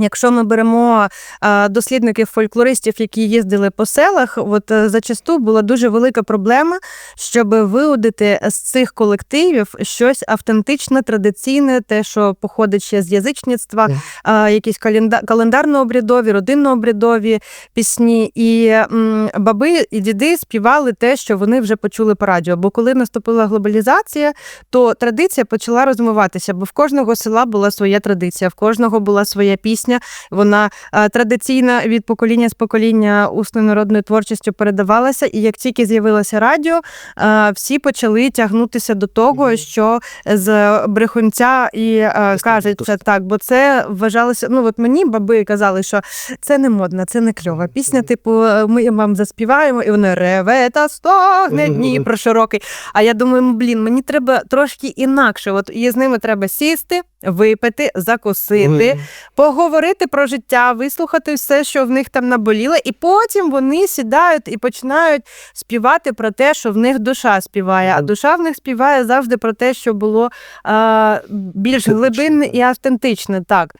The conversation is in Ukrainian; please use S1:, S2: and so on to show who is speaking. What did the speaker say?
S1: Якщо ми беремо е, дослідників фольклористів, які їздили по селах, от е, зачасту була дуже велика проблема, щоб виудити з цих колективів щось автентичне, традиційне, те, що походить ще з язичництва, е, якісь календа- календарно-обрядові, родинно-обрядові пісні. І баби і діди співали те, що вони вже почули по радіо. Бо коли наступила глобалізація, то традиція почала розмиватися, бо в кожного села була своя традиція, в кожного була своя пісня. Вона е, традиційна від покоління з покоління усною народною творчістю передавалася. І як тільки з'явилося радіо, е, всі почали тягнутися до того, що з брехунця і е, кажуть це так, бо це вважалося. Ну от мені баби казали, що це не модно, це не кльова пісня. Типу, ми вам заспіваємо, і вони реве та стогне
S2: Мгм.
S1: Дніпро широкий. А я думаю, блін, мені треба трошки інакше. От і з ними треба сісти, випити, закусити,
S2: Ой.
S1: поговорити про життя, вислухати все, що в них там наболіло, і потім вони сідають і починають співати про те, що в них душа співає. А душа в них співає завжди про те, що було е більш глибинне і автентичне. Так.